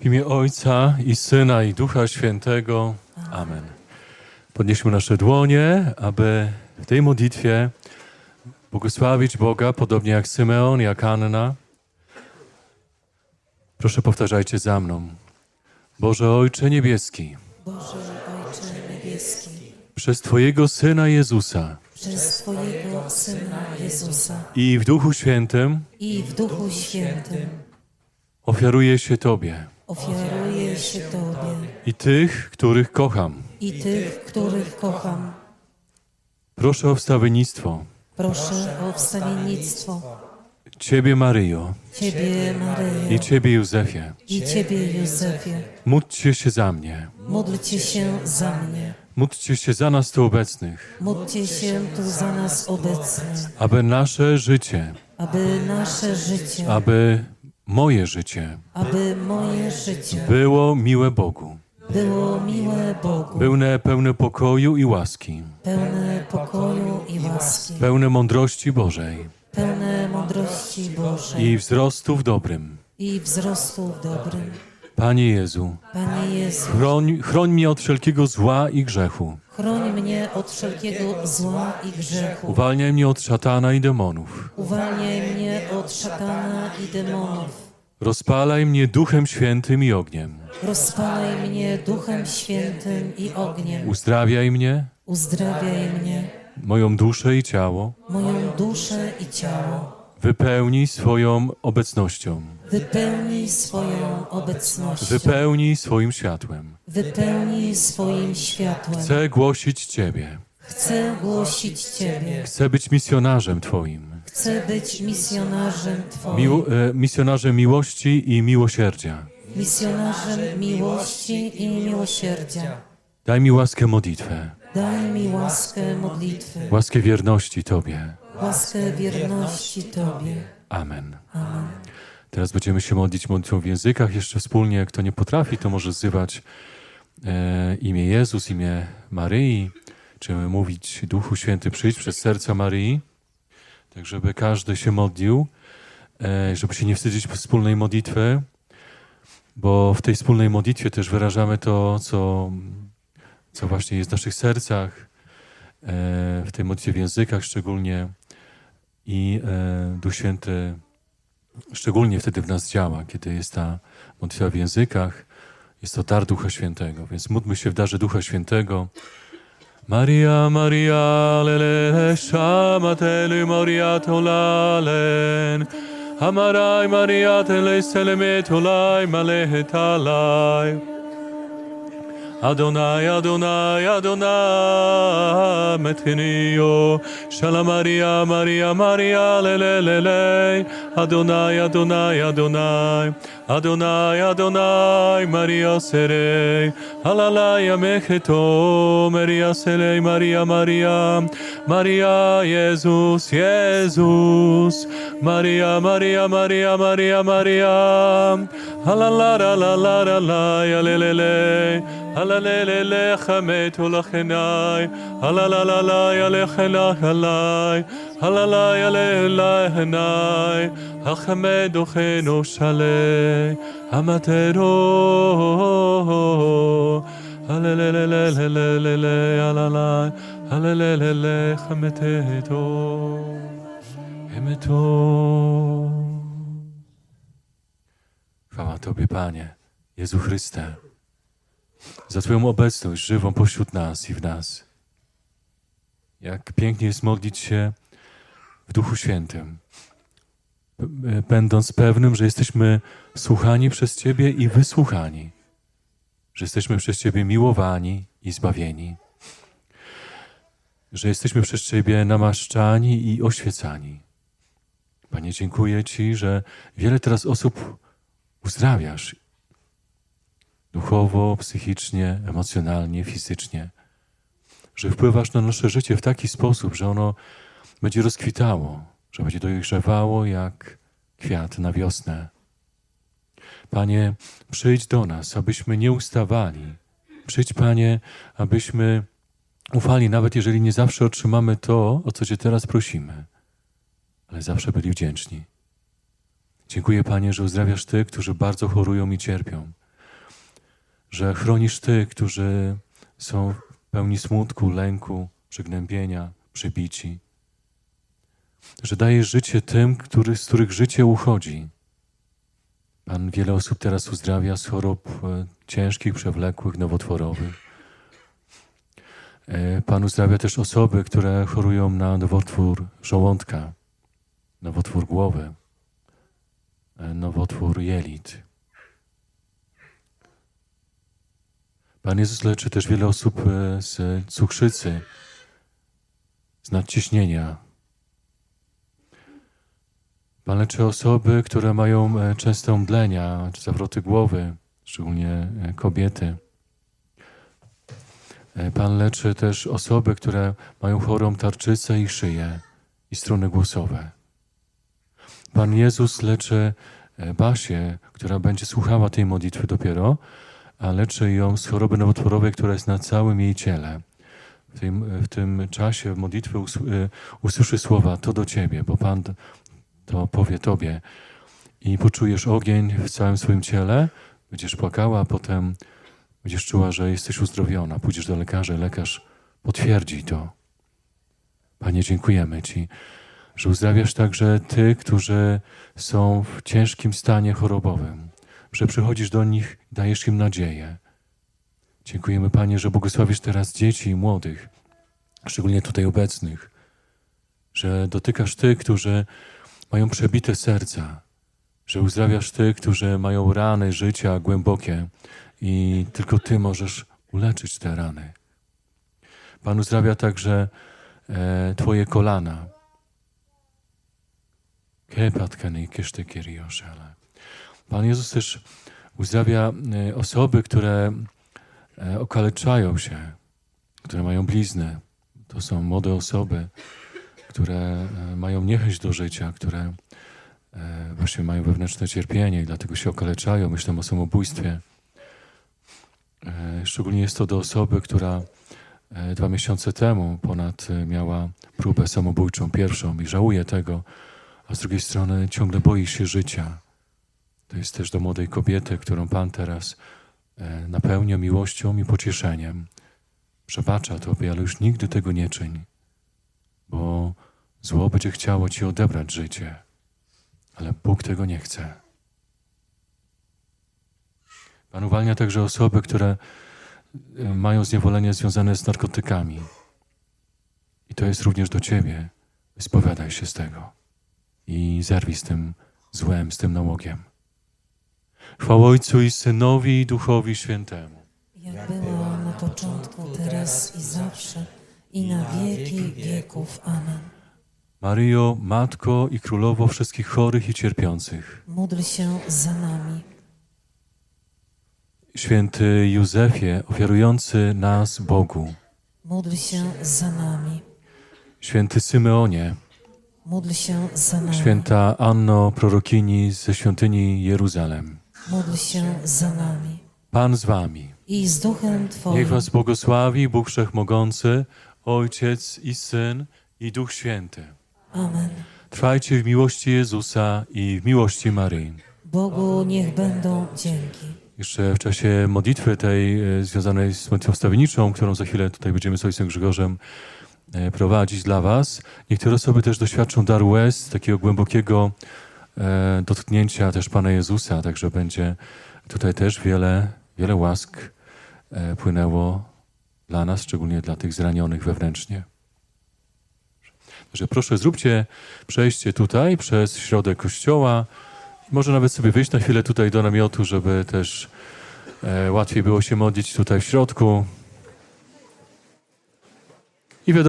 W imię Ojca i Syna i Ducha Świętego. Amen. Podnieśmy nasze dłonie, aby w tej modlitwie błogosławić Boga, podobnie jak Symeon, jak Anna. Proszę powtarzajcie za mną. Boże Ojcze Niebieski, Boże Ojcze Niebieski, przez Twojego Syna Jezusa przez Twojego Syna Jezusa i w Duchu Świętym i w Duchu Świętym ofiaruję się Tobie ofiaruję się Tobie i tych, których kocham. i tych, których kocham. Proszę o wstawiennictwo Proszę o wstawiennictwo Ciebie, Maryjo, Ciebie, Maryjo, i Ciebie, Józefie. i Ciebie, Józefie. Módlcie się za mnie. Módlcie się za mnie. Módlcie się za nas tu obecnych, Módlcie się tu za nas obecnych, aby nasze życie, aby nasze życie, aby moje życie aby moje życie było miłe Bogu, było miłe Bogu, pełne, pełne pokoju i łaski, pełne pokoju i łaski, pełne mądrości Bożej pełne mądrości Bożej i wzrostu w dobrym. i wzrostu w dobrym. Panie Jezu, Panie Jezu, chroń, chroń mnie od wszelkiego zła i grzechu. chroń mnie od wszelkiego zła i grzechu. Uwalniaj mnie od szatana i demonów. Uwalniaj mnie od szatana i demonów. Rozpalaj mnie duchem świętym i ogniem. Rozpalaj mnie Duchem Świętym i ogniem. Uzdrawiaj mnie, Uzdrawiaj mnie, moją duszę i ciało. moją duszę i ciało. Wypełnij swoją obecnością. Wypełnij swoją obecnością. Wypełnij swoim światłem. Wypełnij swoim światłem. Chcę głosić Ciebie. Chcę głosić Ciebie. Chcę być misjonarzem Twoim. Chcę być misjonarzem Twoim. E, misjonarzem miłości i miłosierdzia. Misjonarzem miłości i miłosierdzia. Daj mi łaskę modlitwę, Daj mi łaskę modlitwy, łaskę wierności Tobie. łaskę wierności Tobie. Amen. Amen. Teraz będziemy się modlić modlitwą w językach. Jeszcze wspólnie, kto nie potrafi, to może wzywać e, imię Jezus, imię Maryi, czy mówić Duchu Święty przyjdź przez serca Maryi, tak żeby każdy się modlił, e, żeby się nie wstydzić wspólnej modlitwy, bo w tej wspólnej modlitwie też wyrażamy to, co, co właśnie jest w naszych sercach, e, w tej modlitwie w językach szczególnie i e, Duch Święty szczególnie wtedy w nas działa, kiedy jest ta modlitwa w językach, jest to dar Ducha Świętego. Więc módlmy się w darze Ducha Świętego. Maria, Maria, lele, shamateli, Maria, tolalen. Amarai, Maria, tele, selemet, olai, malehet, talai. Adonai, Adonai, Adonai, metchenio, Shalom Maria, Maria, Maria, le, le, le, le, Adonai, Adonai, Adonai, Adonai, Adonai, Maria serei, alalaya mecheto, Maria serei, Maria, Maria, Maria, Jezus, Jezus, Maria, Maria, Maria, Maria, Maria, alalara, Chwała Tobie, Panie, Jezu Chryste za Twoją obecność żywą pośród nas i w nas. Jak pięknie jest modlić się w Duchu Świętym, b- będąc pewnym, że jesteśmy słuchani przez Ciebie i wysłuchani, że jesteśmy przez Ciebie miłowani i zbawieni, że jesteśmy przez Ciebie namaszczani i oświecani. Panie, dziękuję Ci, że wiele teraz osób uzdrawiasz duchowo, psychicznie, emocjonalnie, fizycznie, że wpływasz na nasze życie w taki sposób, że ono będzie rozkwitało, że będzie dojrzewało jak kwiat na wiosnę. Panie, przyjdź do nas, abyśmy nie ustawali. Przyjdź, Panie, abyśmy ufali, nawet jeżeli nie zawsze otrzymamy to, o co Cię teraz prosimy, ale zawsze byli wdzięczni. Dziękuję, Panie, że uzdrawiasz tych, którzy bardzo chorują i cierpią że chronisz tych, którzy są pełni smutku, lęku, przygnębienia, przybici. Że dajesz życie tym, który, z których życie uchodzi. Pan wiele osób teraz uzdrawia z chorób e, ciężkich, przewlekłych, nowotworowych. E, Pan uzdrawia też osoby, które chorują na nowotwór żołądka, nowotwór głowy, e, nowotwór jelit. Pan Jezus leczy też wiele osób e, z cukrzycy, z nadciśnienia. Pan leczy osoby, które mają e, częste omdlenia czy zawroty głowy, szczególnie e, kobiety. Pan leczy też osoby, które mają chorą tarczycę i szyję i struny głosowe. Pan Jezus leczy Basię, która będzie słuchała tej modlitwy dopiero, a leczy ją z choroby nowotworowej, która jest na całym jej ciele. W tym, w tym czasie modlitwy e, usłyszy słowa to do ciebie, bo Pan to powie tobie i poczujesz ogień w całym swoim ciele, będziesz płakała, a potem będziesz czuła, że jesteś uzdrowiona. Pójdziesz do lekarza, lekarz potwierdzi to. Panie, dziękujemy Ci, że uzdrawiasz także tych, którzy są w ciężkim stanie chorobowym, że przychodzisz do nich, dajesz im nadzieję. Dziękujemy, Panie, że błogosławisz teraz dzieci i młodych, szczególnie tutaj obecnych, że dotykasz tych, którzy mają przebite serca, że uzdrawiasz tych, którzy mają rany życia głębokie i tylko Ty możesz uleczyć te rany. Pan uzdrawia także e, Twoje kolana. Kepatkany kiesztykierioszele. Pan Jezus też uzdrawia e, osoby, które e, okaleczają się, które mają blizny. To są młode osoby, które e, mają niechęć do życia, które właśnie mają wewnętrzne cierpienie i dlatego się okaleczają. Myślę o samobójstwie. Szczególnie jest to do osoby, która dwa miesiące temu ponad miała próbę samobójczą, pierwszą i żałuje tego, a z drugiej strony ciągle boi się życia. To jest też do młodej kobiety, którą Pan teraz e, napełnia miłością i pocieszeniem. Przebacza Tobie, ale już nigdy tego nie czyń, bo zło będzie chciało Ci odebrać życie, ale Bóg tego nie chce. Pan uwalnia także osoby, które y, mają zniewolenie związane z narkotykami. I to jest również do ciebie. Spowiadaj się z tego i zerwij z tym złem, z tym nałogiem. Chwała Ojcu i Synowi i Duchowi Świętemu. Jak była na początku, teraz i zawsze, i na wieki wieków. Amen. Maryjo, Matko i Królowo wszystkich chorych i cierpiących. Módl się za nami. Święty Józefie, ofiarujący nas Bogu. Módl się za nami. Święty Symeonie, Módl się za nami. święta Anno, prorokini ze świątyni Jeruzalem. Módl się za nami. Pan z wami. I z duchem Twoim. Niech was błogosławi Bóg Wszechmogący, Ojciec i Syn i Duch Święty. Amen. Trwajcie w miłości Jezusa i w miłości Maryi. Bogu niech będą dzięki. Jeszcze w czasie modlitwy tej e, związanej z modlitwą stawienniczą, którą za chwilę tutaj będziemy z Ojcem Grzegorzem e, prowadzić dla was, niektóre osoby też doświadczą daru łez, takiego głębokiego dotknięcia też Pana Jezusa, także będzie tutaj też wiele, wiele łask e, płynęło dla nas, szczególnie dla tych zranionych wewnętrznie. Także proszę, zróbcie przejście tutaj przez środek kościoła. Może nawet sobie wyjść na chwilę tutaj do namiotu, żeby też e, łatwiej było się modlić tutaj w środku. I wiadomo,